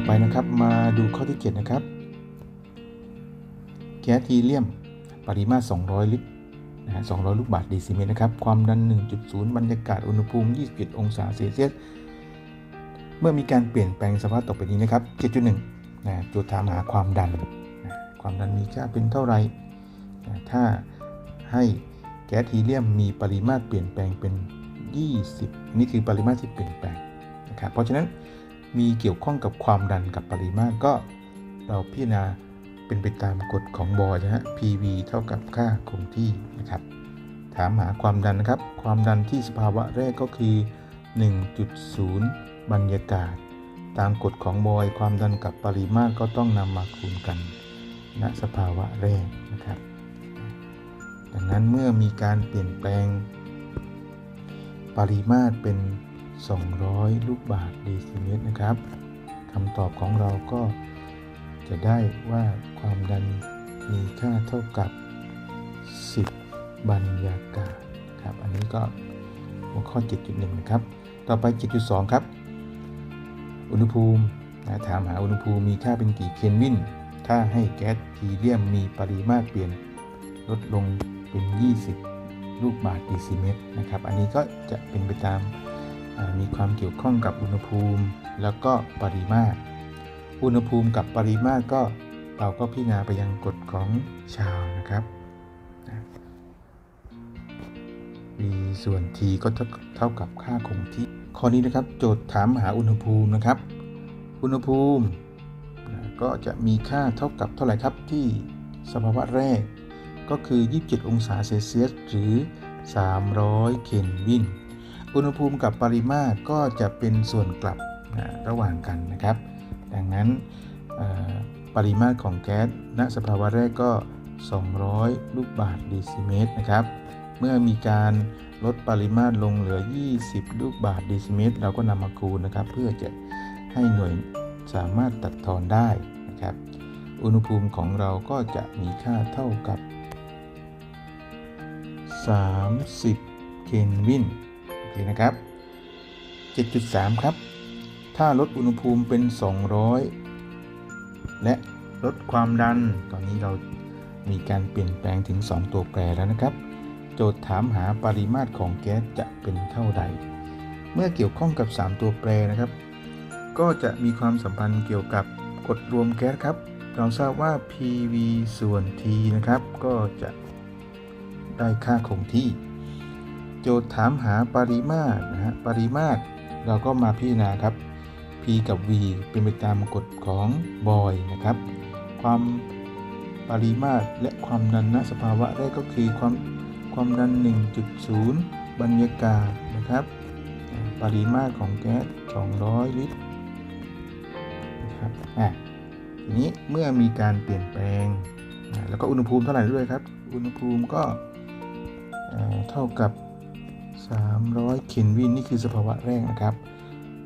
อไปนะครับ มาดูข้อที่ 7 นะครับ แก๊สฮีเลียม ปริมาตร 200 ลิตรนะฮะ200 ลูกบาศก์เดซิเมตรนะครับ ความดัน 1.0 บรรยากาศอุณหภูมิ 27 องศาเซลเซียส เมื่อมีการเปลี่ยนแปลงสภาพต่อไปนี้นะครับ 7.1นะโจทย์ถามหาความดันนะความดันมีค่าเป็นเท่าไหร่นะถ้าให้แก๊สฮีเลียมมีปริมาตรเปลี่ยนแปลงเป็น 20 นี่คือปริมาตรที่เปลี่ยนแปลงนะครับ เพราะฉะนั้น มีเกี่ยวข้องกับความดันกับปริมาตรก็เราพิจารณาเป็นไปตามกฎของบอร์นะฮะ PV เท่ากับค่าคงที่นะครับ ถามหาความดันนะครับ ความดันที่สภาวะแรกก็คือ 1.0 บรรยากาศ ตามกฎของบอย ความดันกับปริมาตรก็ต้องนำมาคูณกันณสภาวะแรกนะครับ ดังนั้นเมื่อมีการเปลี่ยนแปลง ปริมาตรเป็น 200 ลูกบาศก์เดซิเมตรนะครับคำตอบของเราก็จะได้ว่าความดันมีค่าเท่ากับ 10 บรรยากาศครับ อันนี้ก็หัวข้อ 7.1 นะครับ ต่อไป 7.2 ครับ อุณหภูมินะถามหาอุณหภูมิมีค่าเป็นกี่เคลวิน ถ้าให้แก๊สฮีเลียมมีปริมาตรเปลี่ยนลดลงเป็น 20 ลูกบาศก์เดซิเมตรนะครับ อันนี้ก็จะเป็นไปตาม มีความเกี่ยวข้องกับอุณหภูมิ แล้วก็ปริมาตร อุณหภูมิกับปริมาตรก็เราก็พิจารณาไปยังกฎของชาวนะครับนะ v ส่วน t ก็เท่าเท่ากับค่าคงที่ ข้อนี้นะครับโจทย์ถามหาอุณหภูมินะครับ อุณหภูมิก็จะมีค่าเท่ากับเท่าไหร่ครับที่สภาวะแรก ก็คือ 27 องศาเซลเซียสหรือ 300 เคลวิน อุณหภูมิกับปริมาตรก็จะเป็นส่วนกลับนะระหว่างกันนะครับ ดังนั้นปริมาตรของแก๊สณสภาวะแรกก็ 200 ลูกบาศก์เดซิเมตรนะครับ เมื่อมีการลดปริมาตรลงเหลือ 20 ลูกบาศก์เดซิเมตร เราก็นำมาคูณนะครับ เพื่อจะให้หน่วยสามารถตัดทอนได้นะครับ อุณหภูมิของเราก็จะมีค่าเท่ากับ 30 เคลวิน เคนะครับ 7.3 ครับ ถ้าลดอุณหภูมิเป็น 200 และลดความดัน ตอนนี้เรามีการเปลี่ยนแปลงถึง 2 ตัวแปรแล้วนะครับ โจทย์ถามหาปริมาตรของแก๊สจะเป็นเท่าใด เมื่อเกี่ยวข้องกับ 3 ตัวแปรนะครับ ก็จะมีความสัมพันธ์เกี่ยวกับกฎรวมแก๊สครับ เราทราบว่า PV ส่วน T นะครับ ก็จะได้ค่าคงที่ โจทย์ถามหาปริมาตรนะฮะปริมาตร เราก็มาพิจารณาครับ P กับ V เป็นไปตามกฎของบอยนะครับ ความปริมาตรและความดันณสภาวะแรกก็คือความความดัน 1.0 บรรยากาศนะครับ ปริมาตรของแก๊ส 200 ลิตรนะครับอะทีนี้เมื่อมีการเปลี่ยนแปลง แล้วก็อุณหภูมิเท่าไหร่ด้วยครับ อุณหภูมิก็เท่ากับ 300เคลวินนี่คือสภาวะแรกนะครับ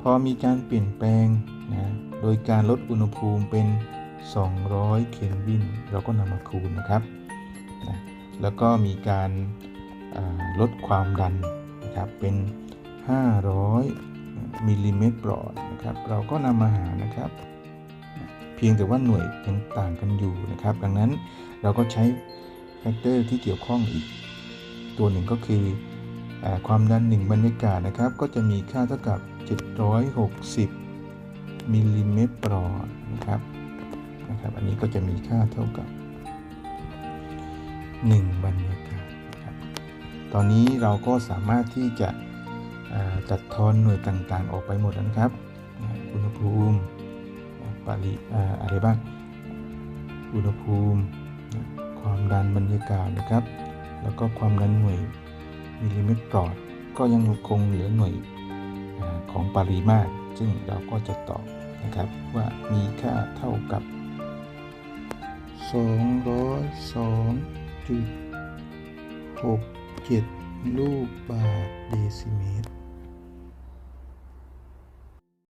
พอมีการเปลี่ยนแปลงนะโดยการลดอุณหภูมิเป็น 200เคลวิน เราก็นำมาคูณนะครับนะแล้วก็มีการาลดความดันนะครับเป็น 500 มิลลิเมตรปลอดนะครับเราก็นำมาหารนะครับ เพียงแต่ว่าหน่วยยังต่างกันอยู่นะครับ ดังนั้นเราก็ใช้แฟกเตอร์ที่เกี่ยวข้องอีก ตัวหนึ่งก็คือ ความดัน1บรรยากาศนะครับ ก็จะมีค่าเท่ากับ 760มิลลิเมตรปลอดนะครับนะครับ อันนี้ก็จะมีค่าเท่ากับ 1 บรรยากาศครับตอนนี้เราก็สามารถที่จะจัดทอนหน่วยต่างๆ ออกไปหมดนะครับ อุณหภูมิปริอะไรบ้าง อุณหภูมิ ความดันบรรยากาศนะครับ แล้วก็ความดันหน่วย มิลลิเมตรต่อก็ยังคงเหลือหน่วยอของปริมาตร ซึ่งเราก็จะตอบนะครับว่ามีค่าเท่ากับ 202.67 ลูกบาทเดซิเมตร